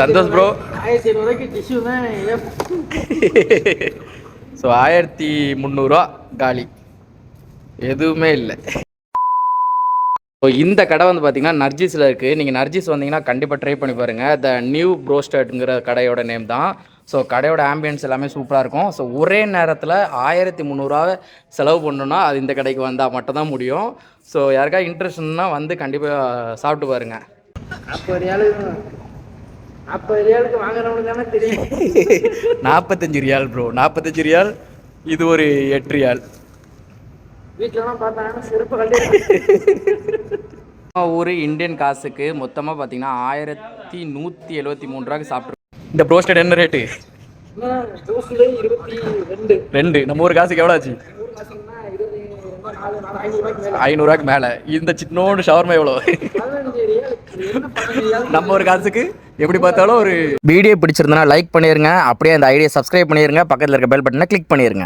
Santhosh bro so ஆயிரத்தி முந்நூறுரூவா காலி. எதுவுமே இல்லை. ஸோ இந்த கடை வந்து பார்த்தீங்கன்னா நர்ஜிஸில் இருக்குது நீங்கள் நர்ஜிஸ் வந்தீங்கன்னா கண்டிப்பாக ட்ரை பண்ணி பாருங்கள் த நியூ ப்ரோஸ்டட்ங்கிற கடையோட நேம் தான். ஸோ கடையோட ஆம்பியன்ஸ் எல்லாமே சூப்பராக இருக்கும். ஸோ ஒரே நேரத்தில் ஆயிரத்தி முந்நூறுரூவா செலவு பண்ணணும்னா அது இந்த கடைக்கு வந்தால் மட்டும் தான் முடியும். ஸோ யாருக்கா இன்ட்ரெஸ்ட்னா வந்து கண்டிப்பாக சாப்பிட்டு பாருங்கள் நாற்பது ரியாலுக்கு தானே தெரியும். நாற்பத்தஞ்சு ரியால் ப்ரோ நாற்பத்தஞ்சு ரியால் இது ஒரு எட்டு ரியால். வீட்டிலலாம் பார்த்தாங்கன்னா செருப்பு கட்டி ஒரு இந்தியன் காசுக்கு மொத்தமாக பார்த்தீங்கன்னா ஆயிரத்தி நூற்றி எழுபத்தி மூணு ரூபாய்க்கு சாப்பிட்ருக்கோம் இந்த ப்ரோஸ்டட் என்ன ரேட்டு இருபத்தி ரெண்டு. ரெண்டு. நம்ம ஒரு காசுக்கு எவ்வளோ ஆச்சு? ஐநூறுபாய்க்கு மேலே. இந்த சின்னோண்டு ஷவர்மா எவ்வளோ நம்ம ஒரு காசுக்கு எப்படி பார்த்தாலும் ஒரு வீடியோ பிடிச்சிருந்தனா லைக் பண்ணிருங்க. அப்படியே அந்த ஐடியா சப்ஸ்கிரைப் பண்ணிருங்க. பக்கத்தில் இருக்க பெல் பட்டனை கிளிக் பண்ணிருங்க.